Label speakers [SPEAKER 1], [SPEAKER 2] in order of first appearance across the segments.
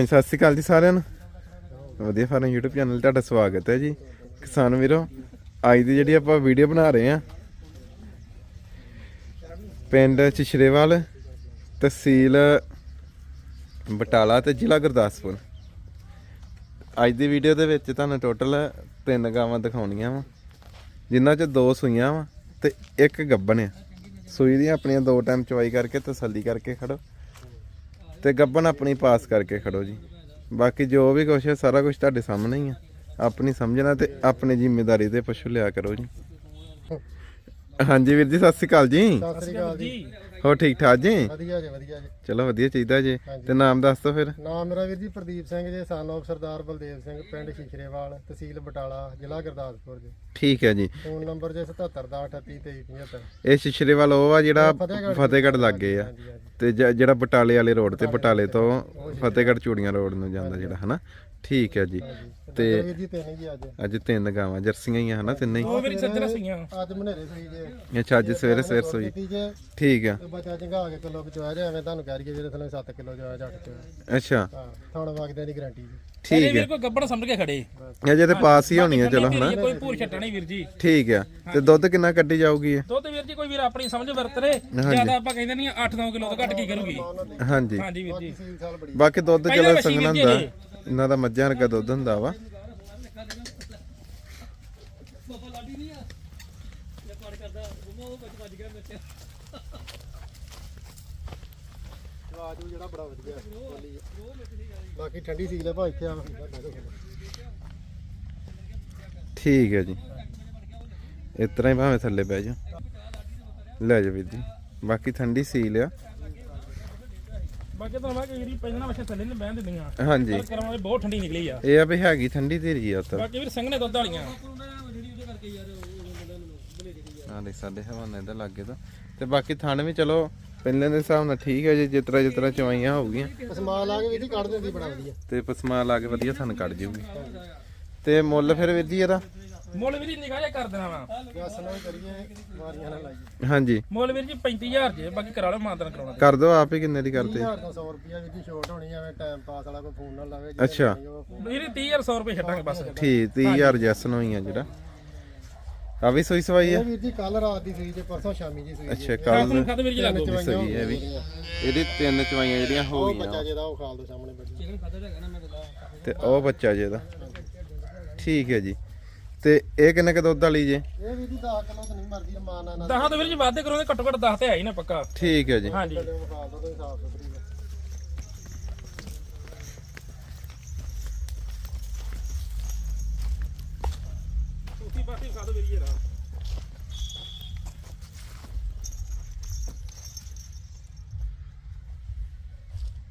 [SPEAKER 1] ਹਾਂਜੀ, ਸਤਿ ਸ਼੍ਰੀ ਅਕਾਲ ਜੀ ਸਾਰਿਆਂ ਨੂੰ। ਵਧੀਆ ਫਾਰਮ YouTube ਚੈਨਲ ਤੁਹਾਡਾ ਸਵਾਗਤ ਹੈ ਜੀ। ਕਿਸਾਨ ਵੀਰੋ, ਅੱਜ ਦੀ ਜਿਹੜੀ ਆਪਾਂ ਵੀਡੀਓ ਬਣਾ ਰਹੇ ਆ ਪਿੰਡ ਚਿਸ਼ਰੇਵਾਲ, ਤਹਿਸੀਲ ਬਟਾਲਾ ਤੇ ਜ਼ਿਲ੍ਹਾ ਗੁਰਦਾਸਪੁਰ। ਅੱਜ ਦੀ ਵੀਡੀਓ ਦੇ ਵਿੱਚ ਤੁਹਾਨੂੰ ਟੋਟਲ ਤਿੰਨ ਗਾਵਾਂ ਦਿਖਾਉਣੀਆਂ ਵਾ। ਜਿਨ੍ਹਾਂ 'ਚ ਦੋ ਸੂਈਆਂ ਵਾ ਤੇ ਇੱਕ ਗੱਬਣ ਆ। ਸੂਈ ਦੀਆਂ ਆਪਣੀਆਂ ਦੋ ਟਾਈਮ ਚਵਾਈ ਕਰਕੇ ਤਸੱਲੀ ਕਰਕੇ ਖੜੋ। ਤੇ ਗੱਬਨ ਆਪਣੀ ਪਾਸ ਕਰਕੇ ਖੜੋ ਜੀ। ਬਾਕੀ ਜੋ ਵੀ ਕੁਛ ਹੈ, ਸਾਰਾ ਕੁਝ ਤੁਹਾਡੇ ਸਾਹਮਣੇ ਹੀ ਆ। ਆਪਣੀ ਸਮਝਣਾ ਤੇ ਆਪਣੀ ਜ਼ਿੰਮੇਵਾਰੀ ਤੇ ਪਸ਼ੂ ਲਿਆ ਕਰੋ ਜੀ। ਹਾਂਜੀ ਵੀਰ ਜੀ, ਸਤਿ ਸ਼੍ਰੀ ਅਕਾਲ ਜੀ।
[SPEAKER 2] ਸਤਿ ਸ੍ਰੀ ਅਕਾਲ ਜੀ।
[SPEAKER 1] ਹੋ ਠੀਕ ਠਾਕ ਜੀ?
[SPEAKER 2] ਵਧੀਆ ਜੀ ਵਧੀਆ ਜੀ।
[SPEAKER 1] ਚਲੋ ਵਧੀਆ ਚਾਹੀਦਾ ਜੀ। ਤੇ ਨਾਮ ਦੱਸ ਦਿਓ ਫਿਰ।
[SPEAKER 2] ਨਾਮ ਮੇਰਾ ਵੀਰ ਜੀ ਪ੍ਰਦੀਪ ਸਿੰਘ ਜੀ ਸਨ ਆਫ ਸਰਦਾਰ ਬਲਦੇਵ ਸਿੰਘ ਪਿੰਡ ਸ਼ਿਸ਼ਰੇਵਾਲ ਤਹਿਸੀਲ ਬਟਾਲਾ ਜ਼ਿਲ੍ਹਾ ਗੁਰਦਾਸਪੁਰ ਜੀ।
[SPEAKER 1] ਠੀਕ ਹੈ ਜੀ।
[SPEAKER 2] ਫੋਨ ਨੰਬਰ ਜੀ 77 ਦਾ 38 23 75
[SPEAKER 1] ਇਹ ਸ਼ਿਸ਼ਰੇਵਾਲ ਉਹ ਆ ਜਿਹੜਾ
[SPEAKER 2] ਫਤਿਹਗੜ੍ਹ
[SPEAKER 1] ਲੱਗੇ ਆ। ਤੇ ਜਿਹੜਾ ਬਟਾਲੇ ਵਾਲੇ ਰੋਡ ਤੇ ਬਟਾਲੇ ਤੋਂ ਫਤਿਹਗੜ੍ਹ ਚੂੜੀਆਂ ਰੋਡ ਨੂੰ ਜਾਂਦਾ ਜਿਹੜਾ ਹਨਾ? ਠੀਕ ਹੈ ਜੀ। ਤੇ
[SPEAKER 2] ਜੀ ਤਿੰਨ ਜੀ ਅੱਜ।
[SPEAKER 1] ਅੱਜ ਤਿੰਨ ਗਾਵਾਂ ਜਰਸੀਆਂ ਹੀ ਆ ਹਨਾ ਤਿੰਨੇ ਹੀ?
[SPEAKER 3] ਉਹ ਮੇਰੀ ਸੱਜਣਾ ਸੀਆਂ
[SPEAKER 2] ਅੱਜ ਮਨੇਰੇ ਸਹੀ ਜੇ।
[SPEAKER 1] ਅੱਛਾ ਅੱਜ ਸਵੇਰੇ ਸਵੇਰ ਸੋਈ।
[SPEAKER 2] ਕੀਤੀ ਜੇ।
[SPEAKER 1] ਠੀਕ ਆ।
[SPEAKER 2] ਤੇ ਬੱਚਾ ਚੰਗਾ ਕੇ ਕਿਲੋ ਬਚਵਾ ਰਿਹਾ ਐਵੇਂ ਤੁਹਾਨੂੰ ਕਹਿ ਰਹੀ ਜਿਹੜੇ ਥੱਲੇ 7 ਕਿਲੋ ਜਵਾ ਜੱਟ ਚ
[SPEAKER 1] ਅੱਛਾ।
[SPEAKER 2] ਹਾਂ ਥਣ ਵਗਦੇ ਦੀ ਗਾਰੰਟੀ ਜੀ।
[SPEAKER 3] ਠੀਕ ਵੀਰ
[SPEAKER 1] ਹੈ
[SPEAKER 3] ਕੋਈ ਗੱਬੜ ਸਮਝ ਕੇ ਖੜੇ।
[SPEAKER 1] ਅਜੇ ਤੇ ਪਾਸ ਹੀ ਹੋਣੀ ਹੈ ਚਲੋ ਹਨਾ?
[SPEAKER 3] ਕੋਈ ਭੂਰ ਛੱਟਾ ਨਹੀਂ ਵੀਰ ਜੀ।
[SPEAKER 1] ਠੀਕ ਆ। ਤੇ ਦੁੱਧ ਕਿੰਨਾ ਕੱਢੀ ਜਾਊਗੀ ਇਹ?
[SPEAKER 3] ਦੁੱਧ ਵੀਰ ਜੀ ਕੋਈ ਵੀਰ ਆਪਣੀ ਸਮਝ ਵਰਤਰੇ ਜ਼ਿਆਦਾ ਆਪਾਂ ਕਹਿੰਦੇ ਨਹੀਂ 8-9 ਕਿਲੋ ਤੋਂ ਘੱਟ ਕੀ ਕਰੂਗੀ।
[SPEAKER 1] ਹਾਂਜੀ
[SPEAKER 3] ਹਾਂਜੀ ਵੀਰ ਜੀ।
[SPEAKER 1] ਬਾਕੀ ਦੁੱਧ ਚਲੋ ਸੰਗਣਾ ਹੁੰਦਾ।
[SPEAKER 3] ਜੀ
[SPEAKER 1] ਇਹਨਾਂ ਦਾ ਮੱਝਾਂ ਵਰਗਾ ਦੁੱਧ ਹੁੰਦਾ ਵਾ।
[SPEAKER 2] ਆਵਾਜ਼ ਜਿਹੜਾ ਬੜਾ ਵਧੀਆ। ਬੋਲੀ ਹੈ। ਬਾਕੀ ਠੰਡੀ ਸੀਲ ਹੈ ਭਾ ਇੱਥੇ ਆ
[SPEAKER 1] ਠੀਕ ਹੈ ਜੀ। ਇਸ ਤਰ੍ਹਾਂ ਹੀ ਭਾਵੇਂ ਥੱਲੇ ਬਹਿ ਜਾ ਲੈ ਜਾ ਵੀਰ ਜੀ। ਬਾਕੀ ਠੰਡੀ ਸੀਲ ਆ।
[SPEAKER 3] ਬਾਕੀ ਤਾਂ ਮੈਂ ਕਿ ਵੀਰ ਪਹਿਲਾਂ ਵਛੇ ਥੱਲੇ ਨਹੀਂ ਬਹਿਣ ਦਿੰਦੀਆਂ।
[SPEAKER 1] ਹਾਂਜੀ।
[SPEAKER 3] ਪਰ ਕਰਮਾਂ ਦੇ ਬਹੁਤ ਠੰਡੀ ਨਿਕਲੀ ਆ।
[SPEAKER 1] ਇਹ ਆ ਵੀ ਹੈਗੀ ਠੰਡੀ ਧੀਰੀ ਆ ਉੱਤਰ
[SPEAKER 3] ਬਾਕੀ ਵੀਰ ਸੰਘਣੇ ਦੁੱਧ ਵਾਲੀਆਂ।
[SPEAKER 1] ਆ ਦੇ ਸਾਡੇ ਹਵਾਨੇ ਦੇ ਲਾਗੇ ਤੋਂ। ਤੇ ਬਾਕੀ ਥਣ ਵੀ ਚਲੋ ਪਹਿਲੇ ਦੇ ਹਿਸਾਬ ਨਾਲ ਠੀਕ ਹੈ ਜੀ ਜਿਸ ਤਰ੍ਹਾਂ ਜਿਸ ਤਰ੍ਹਾਂ ਚਵਾਈਆਂ ਹੋਊਗੀਆਂ।
[SPEAKER 2] ਸਮਾਲ ਆ ਕੇ ਜੀ ਕੱਢ ਦਿੰਦੀ ਬੜਾ ਵਧੀਆ।
[SPEAKER 1] ਤੇ ਪਸਮਾ ਲਾ ਕੇ ਵਧੀਆ ਥਣ ਕੱਢ ਜਾਊਗੀ ਤੇ ਮੁੱਲ ਫਿਰ ਵੀਰ ਜੀ ਇਹਦਾ?
[SPEAKER 3] ਮੁੱਲ ਵੀਰ ਜੀ ਨਿਗਾਹ ਜਿਹਾ ਕਰ ਦੇਣਾ ਵਾ।
[SPEAKER 2] ਗਸ ਨਾਲ ਕਰੀਏ ਵਾਰੀਆਂ ਨਾਲ ਲਾਈਏ
[SPEAKER 1] ਹਾਂਜੀ।
[SPEAKER 3] ਮੁੱਲ ਵੀਰ ਜੀ 35000 ਜੇ ਬਾਕੀ ਕਰਾ ਲਓ ਮਾਨਤਨ ਕਰਾਉਣਾ
[SPEAKER 1] ਕਰ ਦੋ ਆਪ ਹੀ ਕਿੰਨੇ ਦੀ ਕਰਦੇ
[SPEAKER 2] 1000 ਤੋਂ 100 ਰੁਪਿਆ ਵੀਰ ਜੀ ਛੋਟ ਹੋਣੀ ਐਵੇਂ ਟਾਈਮ ਪਾਸ ਵਾਲਾ ਕੋਈ ਫੋਨ ਨਾਲ ਲਾਵੇ
[SPEAKER 1] ਅੱਛਾ।
[SPEAKER 3] ਵੀਰ ਜੀ 30100 ਰੁਪਏ ਛੱਡਾਂਗੇ ਬਸ।
[SPEAKER 1] ਠੀਕ 30000 ਜੈਸਨ ਹੋਈ ਆ ਜਿਹੜਾ। ਆ ਵੀ ਸੋਈ ਸਵਾਈ ਆ?
[SPEAKER 2] ਇਹ ਵੀਰ ਜੀ ਕੱਲ ਰਾਤ ਦੀ ਸੂਈ ਤੇ ਪਰਸੋਂ ਸ਼ਾਮੀ ਦੀ ਸੂਈ
[SPEAKER 1] ਅੱਛਾ
[SPEAKER 3] ਰਾਤ
[SPEAKER 1] ਕੱਲ
[SPEAKER 3] ਨੂੰ ਖਾਦੇ ਵੀਰ ਜੀ ਲੱਗੋ
[SPEAKER 1] ਸਹੀ ਹੈ ਵੀ। ਇਹਦੀ ਤਿੰਨ ਚਵਾਈਆਂ ਜਿਹੜੀਆਂ ਹੋ
[SPEAKER 2] ਉਹ
[SPEAKER 1] ਗਈਆਂ।
[SPEAKER 2] ਬੱਚਾ ਜਿਹਦਾ ਉਹ ਖਾਲ ਦੋ ਸਾਹਮਣੇ ਬੱਜੀ
[SPEAKER 1] ਤੇ ਉਹ ਬੱਚਾ ਜੇ ਇਹਦਾ ਠੀਕ ਹੈ ਜੀ। ਤੇ ਇਹ ਕਿੰਨੇ ਕ ਦੁੱਧ ਵਾਲੀ ਜੇ?
[SPEAKER 2] ਇਹ ਵੀਰ ਜੀ 10 ਕਿਲੋ ਤਾਂ ਨਹੀਂ ਮਰਦੀ ਰਮਾਨ ਨਾਲ
[SPEAKER 3] ਦਹਾਂ ਤੋਂ ਵੀਰ ਜੀ ਵਾਧੇ ਕਰੋਗੇ ਘੱਟੋ ਘੱਟ 10 ਤੇ ਹੈ ਹੀ ਨਾ ਪੱਕਾ।
[SPEAKER 1] ਠੀਕ ਹੈ ਜੀ।
[SPEAKER 3] ਹਾਂਜੀ।
[SPEAKER 2] ਉਹ ਖਾਲ ਦੋ ਤੇ ਸਾਫ਼ ਸੁਥਰੀ ਹੈ।
[SPEAKER 3] ਉਸੀ ਪਾਸੇ ਖਾ ਦੋ ਵੀਰ ਜੀ ਰਾ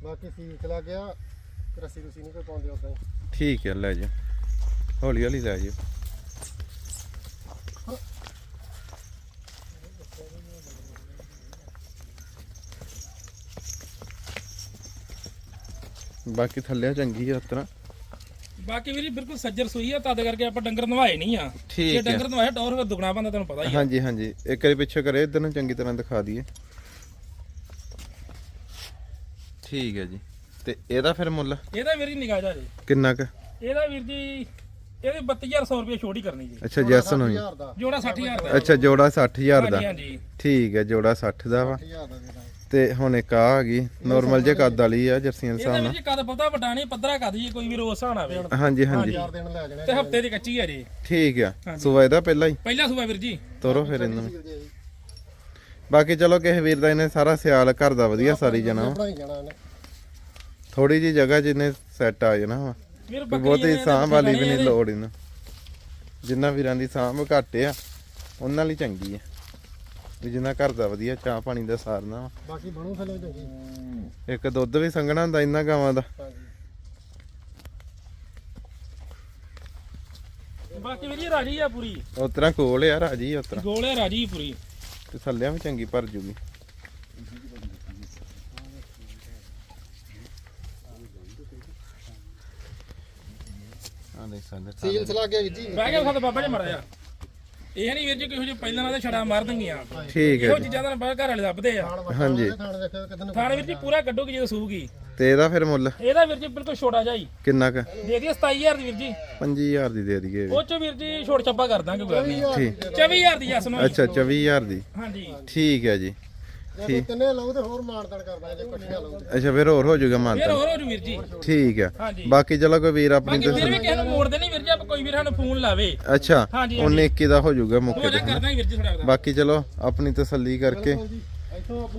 [SPEAKER 2] ਬਾਕੀ ਸੀਲ ਚਲਾ ਗਿਆ ਰੱਸੀ ਰੁਸੀ ਨਹੀਂ ਕੋਈ ਪਾਉਂਦੇ ਉਦਾਂ ਹੀ।
[SPEAKER 1] ਠੀਕ ਹੈ ਲੈ ਜਾ ਹੌਲੀ ਹੌਲੀ ਲੈ ਜਾ ਬਾਕੀ ਥੱਲੇ ਚੰਗੀ ਆ ਤਰ੍ਹਾਂ
[SPEAKER 3] ਬਾਕੀ ਵੀਰ ਜੀ ਬਿਲਕੁਲ ਸੱਜਰ ਸੂਈ ਆ ਤਦ ਕਰਕੇ ਆਪਾਂ ਡੰਗਰ ਨਵਾਏ ਨਹੀਂ ਆ। ਜੇ
[SPEAKER 1] ਠੀਕ ਹੈ
[SPEAKER 3] ਡੰਗਰ ਨਵਾਏ ਟੌਰ ਫਿਰ ਦੁਗਣਾ ਬੰਦਾ ਤੈਨੂੰ ਪਤਾ ਹੀ ਆ।
[SPEAKER 1] ਹਾਂਜੀ ਹਾਂਜੀ। ਇੱਕ ਵਾਰੀ ਪਿੱਛੇ ਕਰੇ ਇਧਰ ਨੂੰ ਚੰਗੀ ਤਰ੍ਹਾਂ ਦਿਖਾ ਦਈਏ। ਠੀਕ ਹੈ ਜੀ। ਤੇ ਇਹਦਾ ਫਿਰ ਮੁੱਲ?
[SPEAKER 3] ਇਹਦਾ ਵੀਰ ਜੀ ਨਿਗਾਹ ਜਾ ਜੀ।
[SPEAKER 1] ਕਿੰਨਾ ਕ?
[SPEAKER 3] ਇਹਦਾ ਵੀਰ ਜੀ ਇਹਦੇ 32100 ਰੁਪਏ ਛੋਟ ਹੀ ਕਰਨੀ ਜੀ।
[SPEAKER 1] ਅੱਛਾ ਜੈਸਨ ਹੋਈ
[SPEAKER 2] 1000 ਦਾ
[SPEAKER 3] ਜੋੜਾ 60000 ਦਾ।
[SPEAKER 1] ਅੱਛਾ ਜੋੜਾ 60000 ਦਾ। ਠੀਕ ਹੈ ਜੋੜਾ 60 ਦਾ ਵਾ।
[SPEAKER 2] 1000 ਦਾ ਦੇਣਾ
[SPEAKER 1] ਤੇ ਹੁਣ ਇੱਕ ਆ ਆ ਗਈ ਨਾਰਮਲ ਜੇ ਕੱਦ ਵਾਲੀ ਆ ਜਰਸੀਆਂ ਦੇ
[SPEAKER 3] ਇਹਦਾ
[SPEAKER 1] ਹਿਸਾਬ
[SPEAKER 3] ਵੀਰ ਜੀ ਕਦ ਪਤਾ ਵੱਡਾ ਨਹੀਂ ਪੱਧਰਾ ਕਦ ਜੀ ਕੋਈ ਵੀ ਨਾ ਆਵੇ
[SPEAKER 1] ਨਾਲ ਹਾਂਜੀ ਹਾਂਜੀ।
[SPEAKER 2] ਦਿਨ ਲੈ ਜਾਣੇ
[SPEAKER 3] ਤੇ ਹਫ਼ਤੇ ਦੀ ਕੱਚੀ ਆ ਜੀ।
[SPEAKER 1] ਠੀਕ ਆ। ਸੂਆ ਇਹਦਾ ਪਹਿਲਾਂ ਹੀ?
[SPEAKER 3] ਪਹਿਲਾ ਸੂਆ ਵੀਰ ਜੀ।
[SPEAKER 1] ਤੋਰੋ ਫਿਰ ਇਹਨੂੰ। ਬਾਕੀ ਚਲੋ ਕਿਸੇ ਵੀਰ ਦਾ ਇਹਨੇ ਸਾਰਾ ਸਿਆਲ ਘਰ ਦਾ ਵਧੀਆ ਸਾਰੀ ਜਾਣਾ। ਵਾ।
[SPEAKER 2] ਜਾਣਾ ਇਹਨੇ
[SPEAKER 1] ਥੋੜੀ ਜੀ ਜਗ੍ਹਾ ਜਿੰਨੇ ਸੈੱਟ ਆ ਜਾਣਾ ਵਾ।
[SPEAKER 3] ਵੀਰ
[SPEAKER 1] ਕੋਈ
[SPEAKER 3] ਬੱਕਰੀ
[SPEAKER 1] ਬਹੁਤੀ ਸਾਂਭ ਵਾਲੀ ਵੀ ਨਹੀਂ ਲੋੜ ਇਹਨੂੰ। ਜਿੰਨਾ ਵੀਰਾਂ ਦੀ ਸਾਂਭ ਘੱਟ ਆ ਉਹਨਾਂ ਲਈ ਚੰਗੀ ਆ। ਵੀ ਜਿੰਨਾ ਘਰ ਦਾ ਵਧੀਆ ਚਾਹ ਪਾਣੀ ਦਾ ਸਾਰਨਾ ਵਾ।
[SPEAKER 2] ਬਾਕੀ ਬਣੂ ਥਲੇ ਚੰਗੀ।
[SPEAKER 1] ਇੱਕ ਦੁੱਧ ਵੀ ਸੰਘਣਾ ਹੁੰਦਾ ਇੰਨਾ ਗਾਵਾਂ ਦਾ।
[SPEAKER 3] ਬਾਕੀ ਵੀਰ ਰਾਜੀ ਆ ਪੂਰੀ।
[SPEAKER 1] ਉਸ ਤਰ੍ਹਾਂ ਕੋਲ ਆ ਰਾਜੀ ਉਸ ਤਰ੍ਹਾਂ
[SPEAKER 3] ਗੋਲੇ ਰਾਜੀ ਪੂਰੀ।
[SPEAKER 1] ਤੇ ਥੱਲਿਆਂ ਵੀ ਚੰਗੀ ਭਰ ਜੂਗੀ। ਆ ਦੇਖ ਸਾਡੇ
[SPEAKER 2] ਸੀਲ ਚਲਾ ਗਿਆ ਵੀਰ ਜੀ।
[SPEAKER 3] ਬਹਿ ਗਿਆ ਖਾਦ ਬਾਬਾ ਜੀ ਮਰ ਜਾ। ਇਹ ਨਹੀਂ ਵੀਰ ਜੀ ਕਿਹੋ ਜਿਹੇ ਪਹਿਲਾਂ ਨਾਲ ਛੜਾ ਮਾਰ ਦਿੰਗੀਆਂ।
[SPEAKER 1] ਠੀਕ ਹੈ
[SPEAKER 3] ਇਹੋ
[SPEAKER 1] ਜੀ।
[SPEAKER 3] ਚੀਜ਼ਾਂ ਦਾ ਬਾਹਰ ਘਰ ਵਾਲੇ ਲੱਭਦੇ ਆ।
[SPEAKER 1] ਹਾਂਜੀ।
[SPEAKER 2] ਥਾਣ
[SPEAKER 3] ਵੀਰ ਜੀ ਪੂਰਾ ਕੱਢੋਗੇ ਜਦੋਂ ਸੂਗੀ।
[SPEAKER 1] ਤੇ ਇਹਦਾ ਫਿਰ ਮੁੱਲ?
[SPEAKER 3] ਇਹਦਾ ਵੀਰ ਜੀ ਬਿਲਕੁਲ ਛੋਟਾ ਜਿਹਾ ਹੀ।
[SPEAKER 1] ਕਿੰਨਾ ਕ?
[SPEAKER 3] ਦੇ ਦਈਏ 27000 ਦੀ ਵੀਰ ਜੀ।
[SPEAKER 1] 5000 ਦੀ ਦੇ ਦਈਏ
[SPEAKER 3] ਉਹ ਚ ਵੀਰ ਜੀ ਛੋਟ ਛੱਪਾ ਕਰ ਦਾਂਗੇ ਕੋਈ ਗੱਲ ਨਹੀਂ।
[SPEAKER 1] ਠੀਕ।
[SPEAKER 3] 24000 ਦੀ ਜਸ ਨੂੰ।
[SPEAKER 1] ਅੱਛਾ 24000 ਦੀ।
[SPEAKER 3] ਹਾਂਜੀ।
[SPEAKER 1] ਠੀਕ ਹੈ ਜੀ।
[SPEAKER 2] ਜੇ ਕੋਈ ਤਿੰਨੇ ਲਊ ਤੇ ਹੋਰ ਮਾਨਦਣ ਕਰਦਾ ਜੇ ਇਕੱਠੀਆਂ ਲਊ।
[SPEAKER 1] ਅੱਛਾ ਫਿਰ ਹੋਰ ਹੋ ਜਾਊਗਾ
[SPEAKER 3] ਫਿਰ
[SPEAKER 1] ਮਾਨਤਾ
[SPEAKER 3] ਹੋਰ ਹੋ ਜੂ ਵੀਰ ਜੀ।
[SPEAKER 1] ਠੀਕ ਹੈ।
[SPEAKER 3] ਹਾਂਜੀ।
[SPEAKER 1] ਬਾਕੀ ਚਲੋ ਕੋਈ ਵੀਰ ਆਪਣੀ
[SPEAKER 3] ਬਾਕੀ ਫਿਰ ਵੀ ਕਿਸੇ ਨੂੰ ਵੀਰ ਜੀ ਆਪ ਕੋਈ ਵੀਰ ਸਾਨੂੰ ਫੋਨ ਲਾਵੇ।
[SPEAKER 1] ਅੱਛਾ
[SPEAKER 3] ਹਾਂਜੀ,
[SPEAKER 1] ਉਹਨੇ 21 ਦਾ ਹੋ ਜਾਊਗਾ ਮੌਕੇ ਤੇ
[SPEAKER 3] ਕਰਦਾ ਵੀਰ ਜੀ ਥੋੜਾ
[SPEAKER 1] ਬਾਕੀ ਚਲੋ ਆਪਣੀ ਤਸੱਲੀ ਕਰਕੇ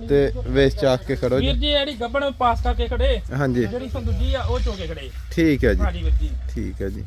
[SPEAKER 1] ਤੇ ਵੇਚ ਚਾਕ ਕੇ ਖੜੋ ਜੀ।
[SPEAKER 3] ਵੀਰ ਜੀ ਜਿਹੜੀ ਗੱਬਣ ਪਾਸ ਕਰਕੇ ਖੜੇ
[SPEAKER 1] ਹਾਂਜੀ।
[SPEAKER 3] ਜਿਹੜੀ ਸੰਦੂਜੀ ਆ ਉਹ ਚੋਕੇ ਖੜੇ।
[SPEAKER 1] ਠੀਕ ਹੈ ਜੀ।
[SPEAKER 3] ਹਾਂਜੀ ਵੀਰ ਜੀ।
[SPEAKER 1] ਠੀਕ ਹੈ ਜੀ।